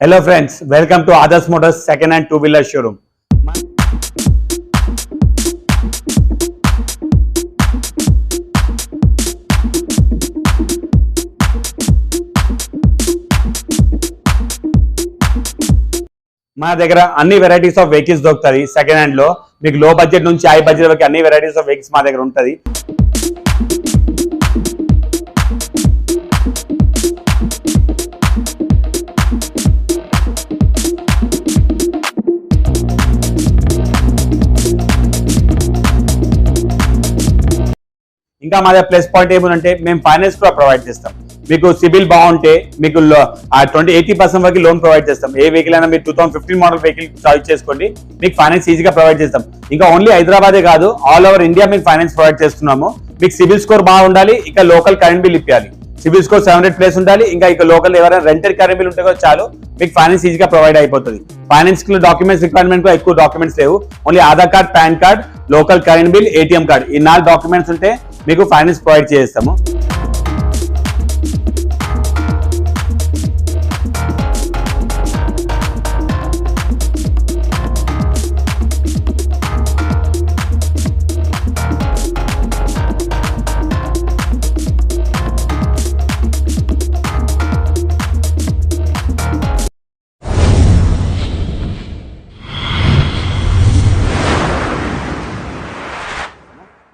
Hello friends welcome to Adarsh motors second hand two wheeler showroom మా దగ్గర అన్ని varieties of vehicles దొరుకుతాయి. Second హ్యాండ్లో మీకు లో బడ్జెట్ నుంచి హై బడ్జెట్ వరకు అన్ని వెరైటీస్ ఆఫ్ వెహికల్స్ మా దగ్గర ఉంటుంది. ఇంకా మా దగ్గర ప్లస్ పాయింట్ ఏముందంటే మేము ఫైనాన్స్ కూడా ప్రొవైడ్ చేస్తాం. మీకు సిబిల్ బాగుంటే మీకు ట్వంటీ ఎయిటీ పర్సెంట్ వరకు లోన్ ప్రొవైడ్ చేస్తాం. ఏ వెహికల్ అయినా మీరు two thousand fifteen model vehicle choice చేసుకోండి. మీకు ఫైనాన్స్ ఈజీగా ప్రొవైడ్ చేస్తాం. ఇంకా ఓన్లీ హైదరాబాదే కాదు ఆల్ ఓవర్ ఇండియా మీకు ఫైనాన్స్ ప్రొవైడ్ చేస్తున్నాము. మీకు సిబిల్ స్కోర్ బాగుండాలి ఇక local current bill ఇప్పించాలి CIBIL score seven hundred plus ఉండాలి ఇంకా ఇక లోకల్ ఎవరైనా రెంటెడ్ కరెంట్ బిల్ ఉంటే కూడా చాలు మీకు ఫైనాన్స్ ఈజీగా ప్రొవైడ్ అయిపోతుంది. ఫైనాన్స్ డాక్యుమెంట్స్ రిక్వైర్మెంట్ కూడా ఎక్కువ డాక్యుమెంట్స్ లేవు. Only Aadhaar card PAN card local current bill ATM card ఈ నాలుగు డాక్యుమెంట్స్ ఉంటే మీకు ఫైనాన్స్ ప్రొవైడ్ చేస్తాము.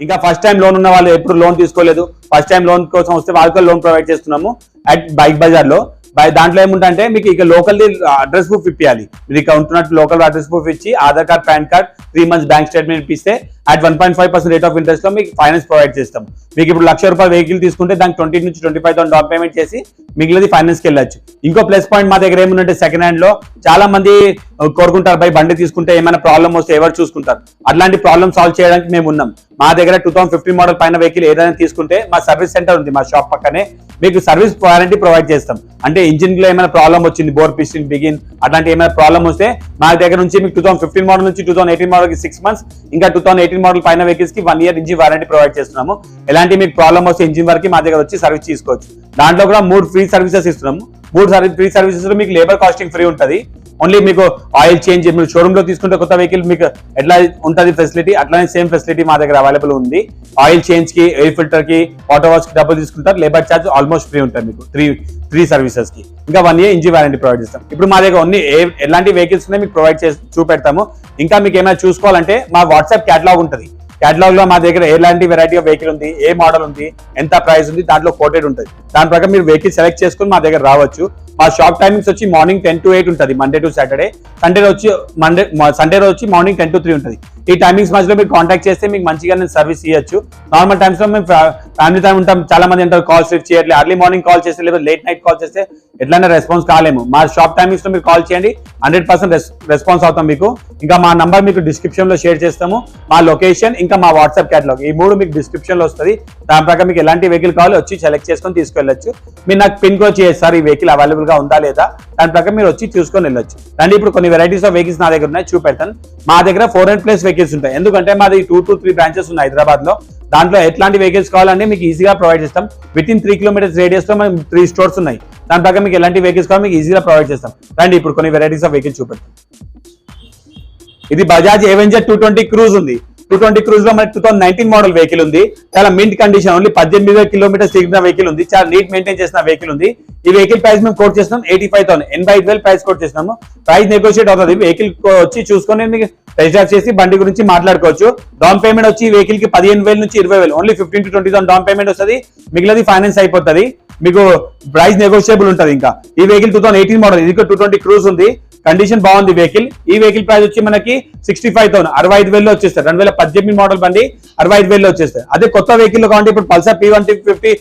ఇంకా ఫస్ట్ టైం లోన్ ఉన్న వాళ్ళు ఎప్పుడు లోన్ తీసుకోలేదు. ఫస్ట్ టైం లోన్ కోసం వస్తే వాళ్ళకి లోన్ ప్రొవైడ్ చేస్తున్నాము అట్ బైక్ బజార్లో బై దాంట్లో ఏముంటంటే మీకు ఇక లోకల్ అడ్రస్ ప్రూఫ్ ఇప్పించాలి మీరు ఇక ఉంటున్నట్టు లోకల్ అడ్రస్ ప్రూఫ్ ఇచ్చి Aadhaar card PAN card three months bank statement ఇప్పిస్తే at one point five percent rate of ఇంట్రెస్ట్లో మీకు ఫైనాన్స్ ప్రొవైడ్ చేస్తాం. మీకు ఇప్పుడు లక్ష రూపాయల వెహికల్ తీసుకుంటే దానికి ట్వంటీ నుంచి twenty five thousand down payment చేసి మిగిలినది ఫైనాన్స్కి ఇంకో ప్లస్ పాయింట్ మా దగ్గర ఏముందంటే సెకండ్ హ్యాండ్లో చాలా మంది కోరుకుంటారు బై బండి తీసుకుంటే ఏమైనా ప్రాబ్లమ్ వస్తే ఎవరు చూసుకుంటారు? అట్లాంటి ప్రాబ్లమ్ సాల్వ్ చేయడానికి మేము ఉన్నాం. మా దగ్గర టూ థౌసండ్ ఫిఫ్టీన్ మోడల్ పైన వెహికల్ ఏదైనా తీసుకుంటే మా సర్వీస్ సెంటర్ ఉంది మా షాప్ పక్కనే. మీకు సర్వీస్ వారంటీ ప్రొవైడ్ చేస్తాం. అంటే ఇంజిన్లో ఏమైనా ప్రాబ్లమ్ వచ్చింది బోర్ పిస్టిన్ బిగిన్ అట్లాంటి ఏమైనా ప్రాబ్లమ్ వస్తే మా దగ్గర నుంచి మీకు టూ థౌసండ్ ఫిఫ్టీన్ మోడల్ నుంచి టూ థౌసండ్ ఎయిటీన్ మోడల్కి సిక్స్ మంత్స్ ఇంకా టూ థౌసండ్ ఎయిటీన్ మోడల్ పైన వెహికల్స్కి one year engine warranty provide చేస్తున్నాము. ఎలాంటి మీకు ప్రాబ్లమ్ వస్తే ఇంజిన్ వరకు మా దగ్గర వచ్చి సర్వీస్ తీసుకోవచ్చు. దాంట్లో కూడా మూడు ఫ్రీ సర్వీసెస్ ఇస్తున్నాము. మూడు సర్వీస్ ఫ్రీ సర్వీసెస్లో మీకు లేబర్ కాస్టింగ్ ఫ్రీ ఉంటుంది. ఓన్లీ మీకు ఆయిల్ చేంజ్ మీరు షోరూమ్లో తీసుకుంటే కొత్త వెహికల్ మీకు ఎట్లా ఉంటుంది ఫెసిలిటీ అట్లానే సేమ్ ఫెసిలిటీ మా దగ్గర అవైలబుల్ ఉంది. ఆయిల్ చేంజ్కి ఎయిర్ ఫిల్టర్కి వాటర్ వాష్కి డబ్బులు తీసుకుంటారు. లేబర్ ఛార్జ్ ఆల్మోస్ట్ ఫ్రీ ఉంటుంది మీకు. త్రీ త్రీ సర్వీసెస్కి. ఇంకా one year engine warranty provide చేస్తాం. ఇప్పుడు మా దగ్గర అన్ని ఏ- ఎలాంటి వెహికల్స్ ఉన్నాయి మీకు ప్రొవైడ్ చేసి చూపెడతాము. ఇంకా మీకు ఏమైనా చూసుకోవాలంటే మా వాట్సాప్ క్యాటలాగ్ ఉంటుంది. కేటలాగ్లో మా దగ్గర ఎలాంటి వెరైటీ ఆఫ్ వెహికల్ ఉంది ఏ మోడల్ ఉంది ఎంత ప్రైస్ ఉంది దాంట్లో కోటెడ్ ఉంటుంది. దాని ప్రకారం మీరు వెహికల్ సెలెక్ట్ చేసుకుని మా దగ్గర రావచ్చు. మా షాప్ టైమింగ్స్ వచ్చి మార్నింగ్ టెన్ టు ఎయిట్ ఉంటుంది మండే టు సాటర్డే సండే వచ్చి మండే సండే రోజు వచ్చి మార్నింగ్ టెన్ టు త్రీ ఉంటుంది. ఈ టైమింగ్స్ మధ్యలో మీరు కాంటాక్ట్ చేస్తే మీకు మంచిగా నేను సర్వీస్ ఇవ్వచ్చు నార్మల్ టైమ్స్లో మేము ఫ్యామిలీ టైం ఉంటాం చాలా మంది ఉంటారు కాల్స్ రిఫ్ చేయట్లేదు అర్లీ మార్నింగ్ కాల్ చేస్తే లేదా లేట్ నైట్ కాల్ చేస్తే ఎట్లయినా రెస్పాన్స్ కాలేము. మా షాప్ టైమింగ్స్లో మీరు కాల్ చేయండి హండ్రెడ్ పర్సెంట్ రెస్పాన్స్ అవుతాం మీకు. ఇంకా మా నంబర్ మీకు డిస్క్రిప్షన్లో షేర్ చేస్తాము. మా లొకేషన్ ఇంకా మా వాట్సాప్ క్యాటలాగ్. ఈ మూడు మీకు డిస్క్రిప్షన్లో వస్తుంది. దాని ప్రకారం మీకు ఎలాంటి వెహికల్ కావాలో వచ్చి సెలెక్ట్ చేసుకొని తీసుకెళ్ళొచ్చు. మీరు నాకు పిన్ కోడ్ చేస్తారు ఈ వెహికల్ అవైలబుల్గా ఉందా లేదా? దాని ప్రకారం మీరు వచ్చి చూసుకొని వెళ్ళొచ్చు. అండ్ ఇప్పుడు కొన్ని వెరైటీస్ ఆఫ్ వెహికల్స్ నా దగ్గర ఉన్నాయి చూపెడతాను. మా దగ్గర ఫోర్ ప్లేస్ వెహికల్స్ ఉంటాయి. ఎందుకంటే మాది టూ టు త్రీ బ్రాంచెస్ ఉన్నాయి హైదరాబాద్లో దాంట్లో ఎట్లాంటి వెహికల్స్ కావాలంటే మీకు ఈజీగా ప్రొవైడ్ చేస్తాం. విత్ ఇన్ త్రీ కిలోమీటర్స్ రేడియస్లో మేము త్రీ స్టోర్స్ ఉన్నాయి. దాని ప్రకారం మీకు ఎలాంటి వెహికల్స్ కావాలి మీకు ఈజీగా ప్రొవైడ్ చేస్తాం. రండి ఇప్పుడు కొన్ని వెరైటీస్ ఆఫ్ వెహికల్స్ చూపెడతాం. ఇది Bajaj Avenger two twenty cruise ఉంది. టూ ట్వంటీ క్రూజ్లో మనకి two thousand nineteen model vehicle ఉంది. చాలా మింట్ కండిషన్ ఓన్లీ పద్దెనిమిది వేల కిలోమీటర్స్ తిరిగిన వెహికల్ ఉంది. చాలా నీట్ మెయింటైన్ చేసిన వెహికల్ ఉంది. ఈ వెహికల్ ప్రైస్ మేము కోట్ చేస్తున్నాం ఎయిటీ ఫైవ్ థౌసండ్ ఎనభై ఐదు వేలు ప్రైస్ కోట్ చేస్తున్నాము. ప్రైస్ నెగోషియేట్ అవుతుంది. వెహికల్ వచ్చి చూసుకొని మీకు రిజర్వ్ చేసి బండి గురించి మాట్లాడుకోవచ్చు. డౌన్ పేమెంట్ వచ్చి వెహికల్కి పదిహేను వేల నుంచి ఇరవై వేలు. Only fifteen to twenty thousand down payment వస్తుంది. మిగిలినది ఫైనాన్స్ అయిపోతుంది. మీకు ప్రైస్ నెగోషియబుల్ ఉంటుంది ఇంకా. ఈ vehicle two thousand eighteen model ఇది టూ ట్వంటీ క్రూజ్ ఉంది. కండిషన్ బాగుంది వెహికల్ ఈ వెహికల్ ప్రైస్ వచ్చి మనకి సిక్స్టీ ఫైవ్ థౌసండ్ అరవై ఐదు వేలు వచ్చేస్తారు రెండు వేల పద్దెనిమిది మోడల్ బండి అరవై ఐదు వేలు వచ్చేస్తాయి. అదే కొత్త వెహికల్ కావాలంటే ఇప్పుడు పల్సర్ పీ వన్ ఫిఫ్టీ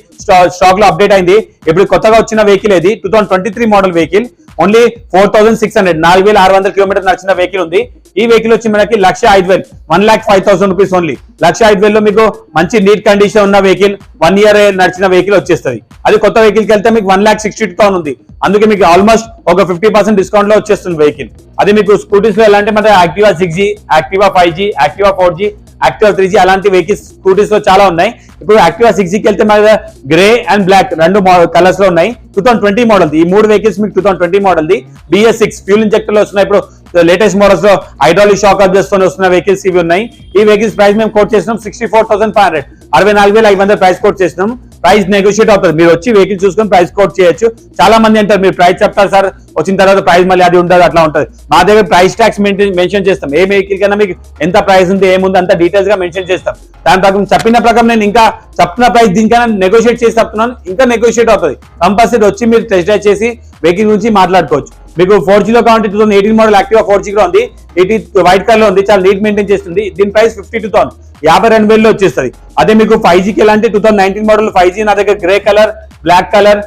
స్టాక్లో అప్డేట్ అయింది. ఇప్పుడు కొత్తగా వచ్చిన వెహికల్ ఇది two thousand twenty three model vehicle only four thousand six hundred నాలుగు వేల ఆరు వందల కిలోమీటర్ నడిచిన వెహికల్ ఉంది. ఈ వెహికల్ వచ్చి మనకి లక్ష ఐదు వేలు one lakh five thousand rupees only లక్ష ఐదు వేలలో మీకు మంచి నీట్ కండిషన్ ఉన్న వెహికల్ వన్ ఇయర్ నడిచిన వెహికల్ వచ్చేస్తుంది. అది కొత్త వెహికల్కి వెళ్తే మీకు వన్ లాక్ సిక్స్టీ టూ ఉంది అందుకే మీకు ఆల్మోస్ట్ ఒక ఫిఫ్టీ పర్సెంట్ డిస్కౌంట్లో వచ్చేస్తుంది వెహికల్ అది మీకు స్కూటీస్లో ఎలా అంటే మన Activa six G Activa five G Activa four G Activa three G అలాంటి వెహికల్స్ స్కూటీస్లో చాలా ఉన్నాయి. ఇప్పుడు యాక్టివా సిక్స్ జీకి వెళ్తే మన గ్రే అండ్ బ్లాక్ రెండు కలర్స్లో ఉన్నాయి. టూ థౌసండ్ ట్వంటీ మోడల్ ఈ మూడు వెహికల్స్ మీకు two thousand twenty model the. BS six fuel ఇంజెక్టర్లో వస్తున్నాయి. ఇప్పుడు లేటెస్ట్ మోడల్స్లో హైడ్రాలిక్ షాక్ అబ్జర్స్ వస్తున్న వెహికల్స్ ఇవి ఉన్నాయి. ఈ వెహికల్స్ ప్రైస్ మేము కోట్ చేసినాం sixty four thousand five hundred అరవై నాలుగు వేల ఐదు వందల ప్రైస్ కోట్ చేసినాం. ప్రైస్ నెగోషియేట్ అవుతుంది. మీరు వచ్చి వెహికల్ చూసుకొని ప్రైస్ కోట్ చేయొచ్చు. చాలా మంది అంటారు మీరు ప్రైస్ చెప్తారు సార్ వచ్చిన తర్వాత ప్రైస్ మళ్ళీ అది ఉండదు అట్లా ఉంటుంది. మా దగ్గర ప్రైస్ ట్యాక్స్ మెన్షన్ చేస్తాం. ఏ వెహికల్ కన్నా మీకు ఎంత ప్రైస్ ఉంది ఏముంది అంత డీటెయిల్స్గా మెన్షన్ చేస్తాం. దాని ప్రకారం చెప్పిన ప్రకారం నేను ఇంకా చెప్పిన ప్రైస్ దీనికైనా నెగోషియేట్ చేసి చెప్తున్నాను. ఇంకా నెగోషియేట్ అవుతుంది. కంపల్సరీ వచ్చి మీరు టెస్ట్ డ్రైవ్ చేసి వెహికల్ గురించి మాట్లాడుకోవచ్చు. మీకు ఫోర్ జీలో కావాలంటే two thousand eighteen model Activa four జీలో ఉంది. ఎయిటీ వైట్ కలర్లో ఉంది. చాలా నీట్ మెయింటైన్ చేస్తుంది. దీని ప్రైస్ ఫిఫ్టీ టూ థౌసండ్ యాభై రెండు వేలలో వచ్చేస్తుంది. అదే మీకు ఫైవ్ జీకి ఎలాంటి two thousand nineteen model five G నా దగ్గర grey colour black colour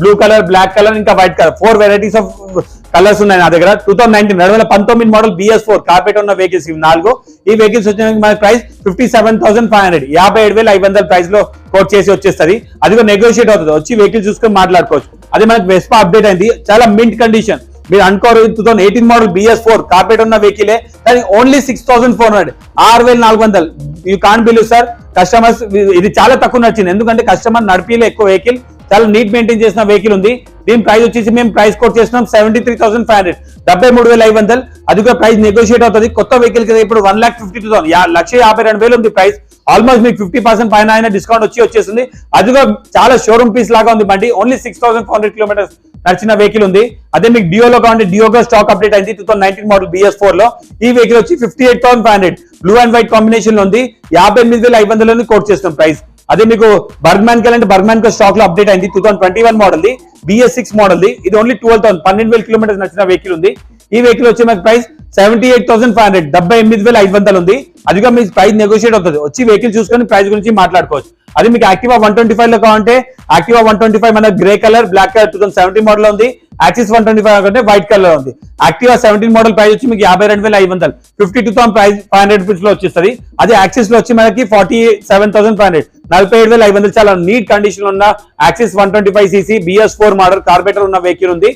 blue colour black colour ఇంకా white colour four varieties of colours ఉన్నాయి నా దగ్గర. టూ థౌసండ్ నైన్టీన్ రెండు వేల పంతొమ్మిది మోడల్ బిఎస్ ఫోర్ కార్పెట్ ఉన్న వెహికల్స్ ఇవి నాలుగు. ఈ వెహికల్స్ వచ్చిన మన price fifty seven thousand five hundred యాభై ఏడు వేల ఐదు వందల ప్రైస్లో కోట్ చేసి వచ్చేస్తుంది. అది కూడా నెగోషియేట్ అవుతుంది. వచ్చి వెహికల్ చూసుకొని మాట్లాడుకోవచ్చు. అదే మనకి వెస్పా అప్డేట్ అయింది. చాలా మింట్ కండిషన్ మీరు అనుకోరు two thousand eighteen model BS four carpet ఉన్న వెహికలే కానీ only six thousand four hundred ఆరు వేల నాలుగు వందలు. You can believe sir customers ఇది చాలా తక్కువ నచ్చింది ఎందుకంటే కస్టమర్ నడిపిలే ఎక్కువ వెహికల్ చాలా నీట్ మెయింటైన్ చేసిన వెహికల్ ఉంది. దీని ప్రైస్ వచ్చేసి మేము ప్రైస్ కోట్ చేస్తున్నాం seventy three thousand five hundred డెబ్బై మూడు వేల ఐదు వందలు. అది కూడా ప్రైస్ నెగోషియేట్ అవుతుంది. కొత్త వెహికల్ కదా ఇప్పుడు one lakh fifty two thousand లక్ష యాభై రెండు వేలు ఉంది ప్రైస్. ఆల్మోస్ట్ మీకు ఫిఫ్టీ పర్సెంట్ పైన అయినా డిస్కౌంట్ వచ్చి వచ్చేసింది అది కూడా చాలా షోరూమ్ పీస్ లాగా ఉంది బండి. Only six thousand four hundred kilometres నడిచిన వెహికల్ ఉంది. అదే మీకు డియోలో కావాలంటే డియోగా స్టాక్ అప్డేట్ అయింది two thousand nineteen model BS ఫోర్లో. ఈ వెహికల్ వచ్చి fifty eight thousand five hundred blue and white కాంబినేషన్లో ఉంది. యాభై ఎనిమిది వేల ఐదు వందలని కోట్ చేస్తాం ప్రైస్. అదే మీకు బర్గ్మాన్కి అంటే బర్గ్మాన్కి స్టాక్లో అప్డేట్ అయింది. Two thousand twenty one model the BS six model ది. ఇది ఓన్లీ ట్వెల్వ్ థౌసండ్ పన్నెండు వేల కిలోమీటర్స్ నచ్చిన వెహికల్ ఉంది. ఈ వెహికల్ వచ్చి మనకి price seventy eight thousand five hundred డెబ్బై ఎనిమిది వేల ఐదు వందలు ఉంది. అదిగా మీ ప్రైస్ నెగోషియేట్ అవుతుంది. వచ్చి వెహికల్ చూసుకొని ప్రైస్ గురించి మాట్లాడుకోవచ్చు. అది మీకు యాక్టివా వన్ ట్వంటీ ఫైవ్లో కావాలంటే యాక్టివా వన్ ట్వంటీ ఫైవ్ మన grey colour black colour two thousand seventy model ఉంది. యాక్సిస్ వన్ ట్వంటీ ఫైవ్ అంటే వైట్ కలర్ ఉంది. యాక్టివా సెవెంటీన్ మోడల్ ప్రైస్ వచ్చి మీకు యాభై రెండు వేల ఐదు వందలు. Fifty two thousand price five hundred రూపీస్లో వచ్చేస్తుంది. అదే యాక్సిస్లో వచ్చి మనకి forty seven thousand five hundred నలభై ఏడు వేల ఐదు వందలు చాలా నీట్ కండిషన్ ఉన్న Access one twenty five CC BS four model carburettor ఉన్న వెహికల్ ఉంది.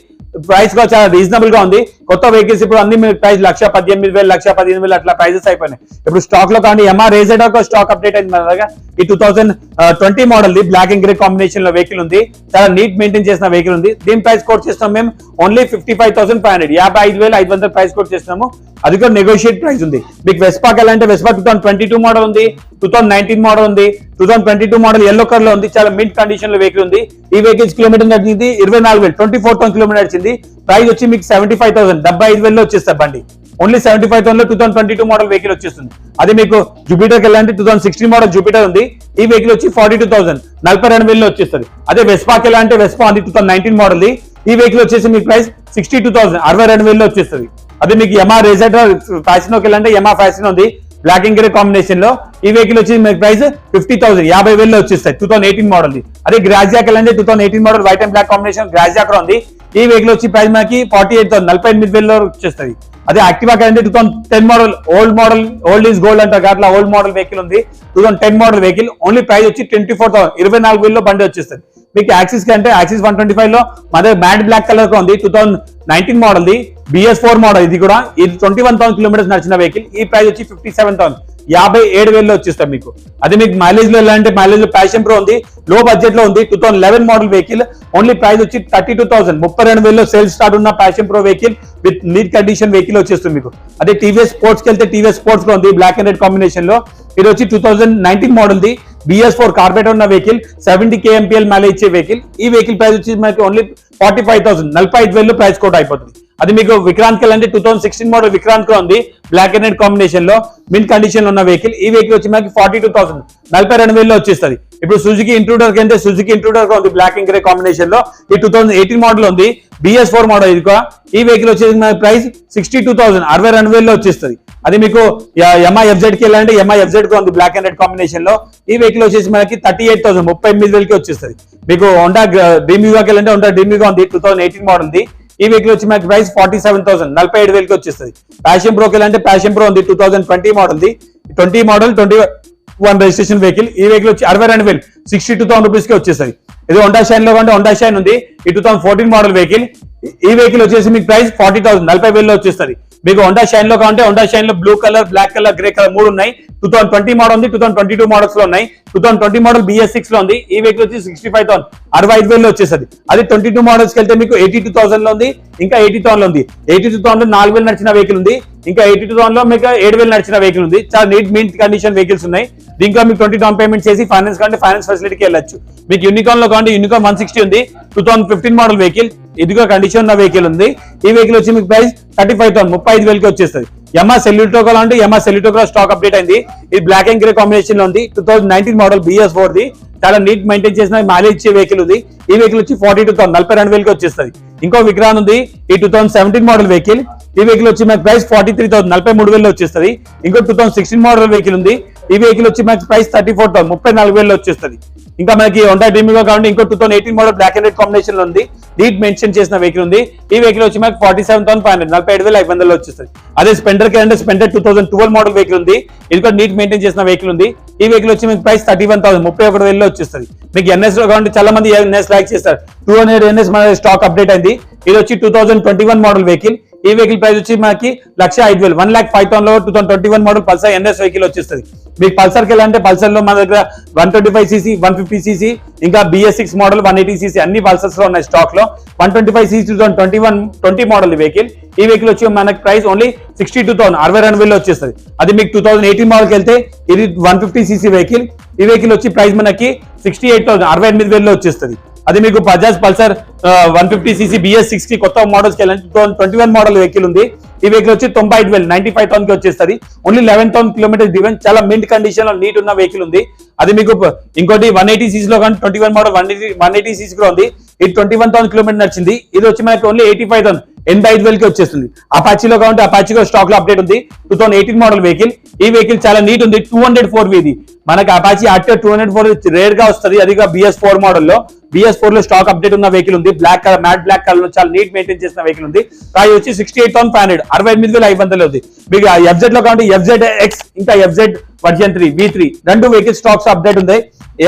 ప్రైస్ కూడా చాలా రీజనబుల్గా ఉంది. కొత్త వెహికల్స్ ఇప్పుడు అన్ని మీకు ప్రైస్ లక్ష పద్దెనిమిది వేలు లక్ష పదిహేను వేలు అట్లా ప్రైజెస్ అయిపోయినాయి. ఇప్పుడు స్టాక్లో కానీ ఎంఆర్ రేజెడ్ ఒక స్టాక్ అప్డేట్ అయింది మన దగ్గర ఈ టూ థౌసండ్ ట్వంటీ మోడల్ ది బ్లాక్ అండ్ గ్రే కాంబినేషన్లో వెహికల్ ఉంది. చాలా నీట్ మెయింటైన్ చేసిన వెహికల్ ఉంది. దీని ప్రైస్ కోట్ చేస్తాం మేము only fifty five thousand five hundred యాభై ఐదు వేల ఐదు వందల ప్రైస్ కోట్ చేస్తున్నాము. అది కూడా నెగోషియేట్ ప్రైస్ ఉంది. మీకు వెస్పాకి వెళ్ళాలంటే Vespa two thousand twenty two model ఉంది టూ థౌసండ్ నైన్టీన్ మోడల్ ఉంది two thousand twenty two model yellow కలర్లో ఉంది చాలా మింట్ కండిషన్లో వెహికల్ ఉంది. ఈ వెహికల్స్ కిలోమీటర్ నడిచింది ఇరవై నాలుగు వేలు ట్వంటీ ఫోర్ థౌసండ్ కిలోమీటర్ నడిచింది. ప్రైస్ వచ్చి మీకు సెవెంటీ ఫైవ్ థౌసండ్ డెబ్బై ఐదు వేలలో వచ్చేస్తారు బండి. Only seventy five థౌసండ్లో two thousand twenty two model vehicle వచ్చేస్తుంది. అదే మీకు జూపిటర్కి వెళ్ళాలంటే two thousand sixteen model Jupiter ఉంది. ఈ వెహికల్ వచ్చి ఫార్టీ టూ థౌసండ్ నలభై రెండు వేలలో వచ్చేస్తుంది. అదే వెస్పాకి వెళ్ళాలంటే వెస్పా ఉంది టూ థౌసండ్ నైన్టీన్ మోడల్ ఈ వెహికల్ వచ్చేసి మీ ప్రైస్ సిక్స్టీ టూ థౌసండ్ అరవై రెండు వేలలో వచ్చేస్తుంది. అదే మీకు యమా రేజర్ ఫ్యాషన్ ఒక వెళ్ళంటే యమా ఫ్యాషన్ ఉంది. బ్లాక్ అండ్ గ్రే కాంబినేషన్లో. ఈ వెహికల్ వచ్చి మీకు ప్రైస్ ఫిఫ్టీ థౌసండ్ యాభై వేలలో వచ్చేస్తాయి. టూ థౌసండ్ ఎయిటీన్ మోడల్ అదే గ్రాజియాక్ వెళ్ళండి. Two thousand eighteen model white and black combination గ్రాజియాక్ ఉంది. ఈ వెహికల్ వచ్చి ప్రైస్ మనకి ఫార్టీ ఎయిట్ థౌసండ్ నలభై ఎనిమిది వేలలో వచ్చేస్తుంది అదే యాక్టివా కంటే two thousand ten model old model old is gold అంటారు అట్లా ఓల్డ్ మోడల్ వెహికల్ ఉంది. Two thousand ten model vehicle only price వచ్చి ట్వంటీ ఫోర్ థౌసండ్ ఇరవై నాలుగు వేలలో బండి వచ్చేస్తుంది మీకు యాక్సిస్ కంటే యాక్సిస్ వన్ ట్వంటీ ఫైవ్లో మన దగ్గర మ్యాట్ బ్లాక్ కలర్ ఉంది. Two thousand nineteen model the. BS four model ఇది కూడా. ఇది ట్వంటీ వన్ థౌసండ్ కిలోమీటర్స్ నడిచిన వెహికల్ ఈ ప్రైస్ వచ్చి ఫిఫ్టీ సెవెన్ థౌసండ్ యాభై ఏడు వేలలో వచ్చేస్తాం మీకు. అదే మీకు మైలేజ్లో వెళ్ళాలంటే మైలేజ్లో ప్యాషన్ ప్రో ఉంది. లో బడ్జెట్లో ఉంది. Two thousand eleven model vehicle only price వచ్చి థర్టీ టూ థౌసండ్ ముప్పై రెండు వేలలో సేల్స్ స్టార్ట్ ఉన్న Passion Pro vehicle with neat condition vehicle వచ్చేస్తుంది మీకు. అదే టీవీఎస్ స్పోర్ట్స్కి వెళ్తే టీవీఎస్ స్పోర్ట్స్లో ఉంది. బ్లాక్ అండ్ రెడ్ కాంబినేషన్లో. ఇది వచ్చి two thousand nineteen model the. BS four carburettor ఉన్న వెహికల్ సెవెంటీ కేఎంపీఎల్ మైలేజ్ ఇచ్చే వెహికల్ ఈ వెహికల్ ప్రైస్ వచ్చి మనకి ఓన్లీ ఫార్టీ ఫైవ్ థౌసండ్ నలభై ఐదు వేలు ప్రైస్ కోట్ అయిపోతుంది. అది మీకు విక్రాంత్ కెల్ అంటే two thousand sixteen model Vikrant కూడా ఉంది. బ్లాక్ అండ్ రెడ్ కాంబినేషన్లో మిన్ కండిషన్లో ఉన్న వెహికల్ ఈ వెహికల్ వచ్చి మనకి ఫార్టీ టూ థౌసండ్ నలభై రెండు వేలలో వచ్చేస్తుంది. ఇప్పుడు సుజుకి ఇంట్రూడర్కి అంటే సుజుకి ఇంట్రూడర్ ఉంది బ్లాక్ అండ్ గ్రే కాంబినేషన్లో. ఈ టూ థౌసండ్ ఎయిటీన్ మోడల్ ఉంది. బిఎస్ ఫోర్ మోడల్ ఇది కూడా ఈ వెహికల్ వచ్చేసి మన ప్రైస్ సిక్స్టీ టూ థౌసండ్ అరవై రెండు వేలలో వచ్చేస్తుంది. అది మీకు ఎంఐ కి వెళ్ళాలంటే ఎంఐ ఎఫ్జెడ్ కూడా ఉంది బ్లాక్ అండ్ రెడ్ కాంబినేషన్లో. ఈ వెహికల్ వచ్చేసి మనకి థర్టీ ఎయిట్ థౌసండ్ ముప్పై ఎనిమిది వేలకి వచ్చేస్తుంది. మీకు హోండా డ్రీమ్యూగాకి వెళ్ళాలంటే హోండా డ్రీమ్యూగా ఉంది. టూ థౌసండ్ ఎయిటీన్ మోడల్ ఉంది ఈ వెహికల్ వచ్చి మనకి ప్రైస్ ఫార్టీ సెవెన్ థౌసండ్ నలభై ఏడు వేలకి వచ్చేస్తుంది. ప్యాషన్ ప్రోకి అంటే ప్యాషన్ ప్రో ఉంది? Two thousand twenty model the twenty model twenty one registration vehicle ఈ వెహికల్ వచ్చి అరవై రెండు వేలు సిక్స్టీ టూ థౌసండ్ రూపీస్కి వచ్చేస్తుంది. ఇది హోండా షైన్లో కంటే హోండా షైన్ ఉంది. ఈ two thousand fourteen model vehicle ఈ వెహికల్ వచ్చేసి మీకు ప్రైస్ ఫార్టీ థౌసండ్ నలభై వేలలో వచ్చేస్తుంది. మీకు హోండా షైన్లో కావాలంటే Honda షైన్లో blue colour black colour grey colour మూడు ఉన్నాయి. టూ థౌసండ్ ట్వంటీ మోడల్ ఉంది టూ థౌసండ్ ట్వంటీ టూ మోడల్స్లో ఉన్నాయి. Two thousand twenty model BS సిక్స్లో ఉంది. ఈ వెహికల్ వచ్చి సిక్స్టీ ఫైవ్ థౌసండ్ అరవై ఐదు వేలు వచ్చేసది అది ట్వంటీ టూ మోడల్స్ వెళ్తే మీకు ఎయిటీ టూ థౌసండ్లో ఉంది ఇంకా ఎయిటీ థౌసండ్లో ఉంది. ఎయిటీ టూ థౌసండ్లో నాలుగు వేలు నడిచిన వెహికల్ ఉంది ఇంకా ఎయిటీ టూ థౌసండ్లో మీకు ఏడు వేలు నడిచిన వెహికల్ ఉంది. చాలా నీట్ మీన్ కండిషన్ వెహికల్స్ ఉన్నాయి. దీంట్లో మీకు ట్వంటీ డౌన్ పేమెంట్ చేసి ఫైనాన్స్ కావాలంటే ఫైనాన్స్ ఫెసిలిటీకి వెళ్ళొచ్చు. మీకు యూనికాన్లో కావాలంటే యూనికాన్ వన్ సిక్స్టీ ఉంది. Two thousand fifteen model vehicle ఇదిగో కండిషన్ ఉన్న వెహికల్ ఉంది. ఈ వెహికల్ వచ్చి మీకు ప్రైస్ థర్టీ ఫైవ్ థౌసండ్ ముప్పై ఐదు వేలకి వచ్చేస్తుంది. యమా సెల్యూటోకో అంటే యమా సెల్యూటోకో స్టాక్ అప్డేట్ అయింది. ఇది బ్లాక్ అండ్ గ్రే కాంబినేషన్లో ఉంది. Two thousand nineteen model BS four the. చాలా నీట్ మెయింటైన్ చేసిన మైలేజ్ ఇచ్చే వెహికల్ ఉంది. ఈ వెహికల్ వచ్చి ఫార్టీ టూ థౌసండ్ నలభై రెండు వేలకి వచ్చేస్తుంది. ఇంకో విక్రాన్ ఉంది. ఈ two thousand seventeen model vehicle ఈ వెహికల్ వచ్చి మనకి ప్రైస్ ఫార్టీ త్రీ థౌసండ్ నలభై మూడు వేలు వచ్చేస్తుంది. ఇంకో two thousand sixteen model vehicle ఉంది. ఈ వెహికల్ వచ్చి మనకి ప్రైస్ థర్టీ ఫోర్ థౌసండ్ ముప్పై నాలుగు వేలు వచ్చేస్తుంది. ఇంకా మనకి హోండా డ్రీమిగా కాబట్టి ఇంకో two thousand eighteen model black and red కాంబినేషన్లో ఉంది. నీట్ మెన్షన్ చేసిన వెహికల్ ఉంది. ఈ వెహికల్ వచ్చి మనకి forty seven thousand five hundred నలభై ఐదు వేల ఐదు వందలు వచ్చేస్తుంది. అదే స్పెండర్కి అంటే Splendor two thousand twelve model vehicle ఉంది. ఇది కూడా నీట్ మెయింటైన్ చేసిన వెహికల్ ఉంది. ఈ వెహికల్ వచ్చి మీకు ప్రైస్ థర్టీ వన్ థౌసండ్ ముప్పై ఒకటి వేలలో వచ్చేస్తుంది. మీకు ఎన్ఎస్లో కావాలంటే చాలా మంది ఎన్ఎస్ లైక్ చేస్తారు. టూ హండ్రెడ్ ఎన్ఎస్ మన స్టాక్ అప్డేట్ అయింది. ఇది వచ్చి two thousand twenty one model vehicle ఈ వెహికల్ ప్రైస్ వచ్చి మనకి లక్ష ఐదు వేలు one lakh five థౌసండ్లో two thousand twenty one model Pulsar NS vehicle వచ్చేస్తుంది. మీకు పల్సర్కి వెళ్ళాలంటే పల్సర్లో మన దగ్గర one twenty five CC one fifty CC ఇంకా BS six model one eighty CC అన్ని పల్సర్స్లో ఉన్నాయి స్టాక్లో. One twenty five CC two thousand twenty one twenty model vehicle ఈ వెహికల్ వచ్చి మనకి price only sixty two thousand అరవై రెండు వేలు వచ్చేస్తుంది. అది మీకు టూ థౌసండ్ ఎయిటీన్ మోడల్కి వెళ్తే ఇది వన్ ఫిఫ్టీ సీసీ వెహికల్ ఈ వెహికల్ వచ్చి ప్రైస్ మనకి సిక్స్టీ ఎయిట్ థౌసండ్ అరవై ఎనిమిది వేలలో వచ్చేస్తుంది. అది మీకు Bajaj Pulsar one fifty CC BS సిక్స్కి కొత్త మోడల్స్ వెళ్ళండి ట్వంటీ వన్ మోడల్ వెహికల్ ఉంది. ఈ వెహికల్ వచ్చి తొంభై ఐదు వేలు నైన్టీ ఫైవ్ థౌన్కి వచ్చేస్తుంది. Only eleven thousand kilometres driven చాలా మింట్ కండిషన్లో నీట్ ఉన్న వెహికల్ ఉంది. అది మీకు ఇంకోటి వన్ ఎయిటీ సీసీ లో కానీ twenty one model one eighty one eighty CC లో ఉంది. ఇది ట్వంటీ వన్ థౌసండ్ కిలోమీటర్ నచ్చింది ఇది వచ్చి మనకి ఓన్లీ ఎయిటీ ఫైవ్ థౌసండ్ ఎనభై ఐదు వేలకి వచ్చేస్తుంది. అపాచీలో కావాలంటే అపాచీలో స్టాక్లో అప్డేట్ ఉంది. Two thousand eighteen model vehicle ఈ వెహికల్ చాలా నీట్ ఉంది. టూ హండ్రెడ్ ఫోర్ ఇది. మనకి Apache RTO two hundred four రేర్గా వస్తుంది. అదిగా బిఎస్ ఫోర్ మోడల్లో. బిఎస్ ఫోర్లో స్టాక్ అప్డేట్ ఉన్న వెహికల్ ఉంది. బ్లాక్ కలర్ మ్యాట్ బ్లాక్ కలర్లో చాలా నీట్ మెయింటైన్ చేసిన వెహికల్ ఉంది. ప్రైస్ వచ్చి sixty eight thousand five hundred అరవై ఎనిమిది వేల ఐదు వందలు ఉంది. మీకు ఎఫ్జెడ్లో కాబట్టి ఎఫ్జెడ్ ఎక్స్ ఇంకా FZ version three V three రెండు వెహికల్ స్టాక్స్ అప్డేట్ ఉంది.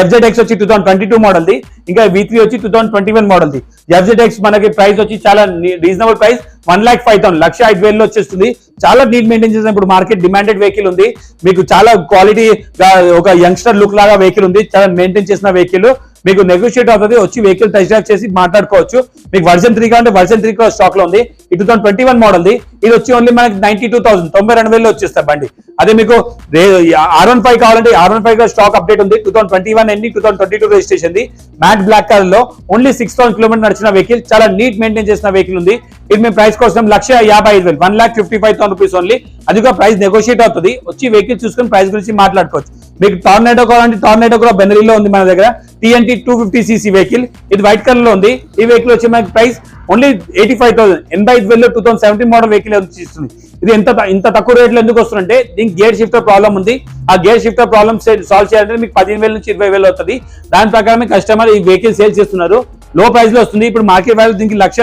ఎఫ్జెడ్ ఎక్స్ వచ్చి two thousand twenty two model the. ఇంకా వి త్రీ వచ్చి two thousand twenty one model the FZ X మనకి ప్రైస్ వచ్చి చాలా reasonable price one lakh five thousand లక్ష ఐదు వేలలో వచ్చేస్తుంది. చాలా నీట్ మెయింటైన్ చేసిన ఇప్పుడు మార్కెట్ డిమాండెడ్ వెహికల్ ఉంది. మీకు చాలా క్వాలిటీ ఒక యంగ్స్టర్ లుక్ లాగా వెహికల్ ఉంది. చాలా మెయింటైన్ చేసిన వెహికల్ మీకు నెగోషియేట్ అవుతుంది వచ్చి వెహికల్ టెస్ట్ డ్రైవ్ చేసి మాట్లాడుకోవచ్చు. మీకు వర్జన్ త్రీ కావాలంటే వర్జన్ త్రీ కూడా స్టాక్లో ఉంది. ఈ two thousand twenty one model ఇది వచ్చి ఓన్లీ మనకి నైన్టీ టూ థౌసండ్ తొంభై రెండు వేలు వచ్చేస్తాయి బండి. అదే మీకు ఆర్ వన్ ఫైవ్ కావాలంటే R one five stock update ఉంది టూ థౌసండ్ ట్వంటీ వన్ ఎన్ని two thousand twenty two registration matte black కలర్లో ఓన్లీ సిక్స్ థౌసండ్ కిలోమీటర్ నడిచిన వెహికల్ చాలా నీట్ మెయింటైన్ చేసిన వెహికల్ ఉంది. ఇది మేము ప్రైస్ కోసం లక్ష యాభై ఐదు వేలు one lakh fifty five thousand rupees only అది కూడా ప్రైస్ నెగోషియేట్ అవుతుంది. వచ్చి వెహికల్ చూసుకొని ప్రైస్ గురించి మాట్లాడుకోవచ్చు. మీకు టార్నేటో కావాలంటే టార్నేటో కూడా బెనరీలో ఉంది మన దగ్గర. TNT two fifty CC vehicle ఇది వైట్ కలర్లో ఉంది. ఈ వెహికల్ వచ్చి మనకి price only eighty five thousand ఎనభై ఐదు వేలు two thousand seventeen model vehicle ఇస్తుంది ఇది ఎంత ఇంత తక్కువ రేట్లో ఎందుకు వస్తుందంటే దీనికి గేర్ షిఫ్టర్ ప్రాబ్లం ఉంది. ఆ గేర్ షిఫ్టర్ ప్రాబ్లమ్ సాల్వ్ చేయాలంటే మీకు పదిహేను వేల నుంచి ఇరవై వేలు అవుతుంది దాని ప్రకారం కస్టమర్ ఈ వెహికల్ సేల్ చేస్తున్నారు. లో ప్రైస్లో వస్తుంది. ఇప్పుడు మార్కెట్ వాల్యూ దీనికి లక్ష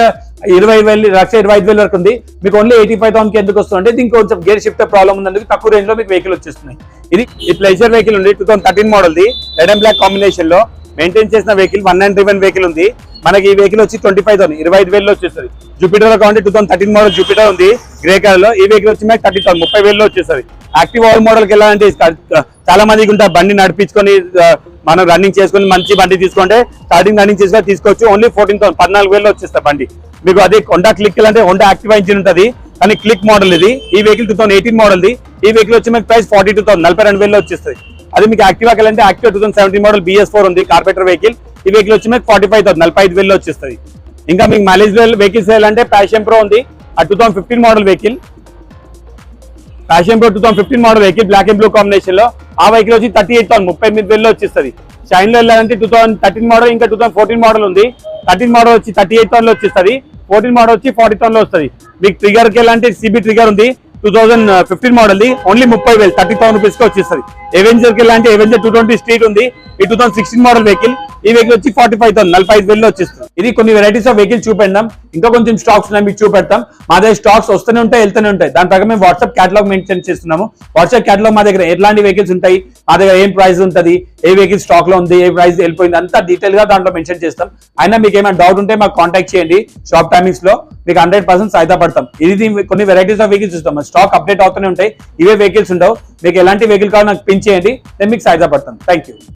ఇరవై వేలు లక్ష ఇరవై ఐదు వేలు వరకు ఉంది. మీకు ఓన్లీ ఎయిటీ ఫైవ్ థౌసండ్ ఎందుకు వస్తుంది దీనికి కొంచెం గేర్ షిఫ్ట్ ప్రాబ్లం ఉందండి. తక్కువ రేంజ్లో మీకు వెహికల్ వచ్చేస్తున్నాయి. ఇది ఈ ప్లెజర్ వెహికల్ ఉంది టూ థౌసండ్ థర్టీన్ మోడల్ది రెడ్ అండ్ బ్లాక్ కాంబినేషన్లో మెయింటైన్ చేసిన vehicle one and driven vehicle ఉంది. మనకి ఈ వెహికల్ వచ్చి ట్వంటీ ఫైవ్ థౌసండ్ ఇరవై ఐదు వేలు వచ్చేస్తుంది. జూపిటర్లో కావాలంటే two thousand thirteen model Jupiter ఉంది. గ్రే కలర్లో ఈ వెహికల్ వచ్చి మనకి థర్టీ థౌసండ్ ముప్పై వేలలో వచ్చేస్తుంది. యాక్టివ్ ఆల్ మోడల్కి వెళ్ళాలంటే చాలా మందికి ఉంటారు బండి నడిపించుకొని మనం రన్నింగ్ చేసుకుని మంచి బండి తీసుకుంటే స్టార్టింగ్ రన్నింగ్ చేసుకుని తీసుకోవచ్చు. ఓన్లీ ఫోర్టీన్ థౌసండ్ పద్నాలుగు వేలు వచ్చేస్తా బండి. మీకు అది హోండా క్లిక్ అంటే హోండా యాక్టివ్ ఇంజిన్ ఉంటుంది. కానీ క్లిక్ మోడల్ ఇది. ఈ vehicle two thousand eighteen model ఈ వెహికల్ వచ్చి మీకు ప్రైస్ ఫార్టీ టూ థౌసండ్ నలభై రెండు వేలు వచ్చేస్తుంది. అది మీకు యాక్టివ్ అంటే Activa two thousand seventeen model BS four ఉంది కార్పొరేటర్ వెహికల్ ఈ వెహికల్ వచ్చి మీకు ఫార్టీ ఫైవ్ థౌసండ్ నలభై ఐదు వేలు వచ్చేస్తుంది. ఇంకా మీకు మైలేజ్ వెహికల్స్ వెళ్ళాలంటే ప్యాషన్ ప్రో ఉంది. ఆ two thousand fifteen model vehicle Passion Pro two thousand fifteen model vehicle black and blue కాంబినేషన్లో ఆ వెహికల్ వచ్చి థర్టీ ఎయిట్ థౌసండ్ ముప్పై ఎనిమిది వేలు వచ్చేస్తుంది. షైన్లో వెళ్ళాలంటే టూ థౌసండ్ థర్టీన్ మోడల్ ఇంకా టూ థౌసండ్ ఫోర్టీన్ మోడల్ ఉంది. థర్టీన్ మోడల్ వచ్చి థర్టీ ఎయిట్ థౌసండ్లో వచ్చేస్తుంది. ఫోర్టీన్ మోడల్ వచ్చి ఫార్టీ థౌసండ్లో వస్తుంది. మీకు ట్రిగర్కి వెళ్ళాలంటే సిబి ట్రిగర్ ఉంది. టూ థౌసండ్ ఫిఫ్టీన్ మోడల్ ది ఓన్లీ ముప్పై వేలు థర్టీ థౌసండ్ రూపీస్కి వచ్చేస్తుంది. ఎవెంజర్కి వెళ్ళాలంటే ఎవెంజర్ టూ ట్వంటీ స్ట్రీట్ ఉంది. ఈ two thousand sixteen model vehicle ఈ వెహికల్ వచ్చి ఫార్టీ ఫైవ్ థౌసండ్ నలభై ఐదు వేలు వచ్చేస్తుంది. ఇది కొన్ని వెరైటీస్ ఆఫ్ వెహికల్ చూపెడదాం. ఇంకా కొంచెం స్టాక్స్ ఉన్నాయి మీకు చూపెడతాం. మా దగ్గర స్టాక్స్ వస్తూనే ఉంటాయి వెళ్తూనే ఉంటాయి. దాని ప్రకారం మేము వాట్సాప్ క్యాటలాగ్ మెన్షన్ చేస్తున్నాము. వాట్సాప్ క్యాటలాగ్ మా దగ్గర ఎట్లాంటి వెహికల్స్ ఉంటాయి మా దగ్గర ఏం ప్రైస్ ఉంటుంది ఏ వెహికల్ స్టాక్లో ఉంది ఏ ప్రైస్ వెళ్ళిపోయింది అంతా డీటెయిల్గా దాంట్లో మెన్షన్ చేస్తాం. అయినా మీకు ఏమైనా డౌట్ ఉంటే మాకు కాంటాక్ట్ చేయండి షాప్ టైమింగ్స్లో. మీకు హండ్రెడ్ పర్సెంట్ సహాయపడతాం ఇది కొన్ని వెరైటీస్ ఆఫ్ వెహికల్స్ ఇస్తాం స్టాక్ అప్డేట్ అవుతూనే ఉంటాయి. ఇవే వెహికల్స్ ఉండవు మీకు ఎలాంటి వెహికల్ కావాలి నాకు పిన్ చేయండి. నేను మీకు సహాయపడతాను థ్యాంక్ యూ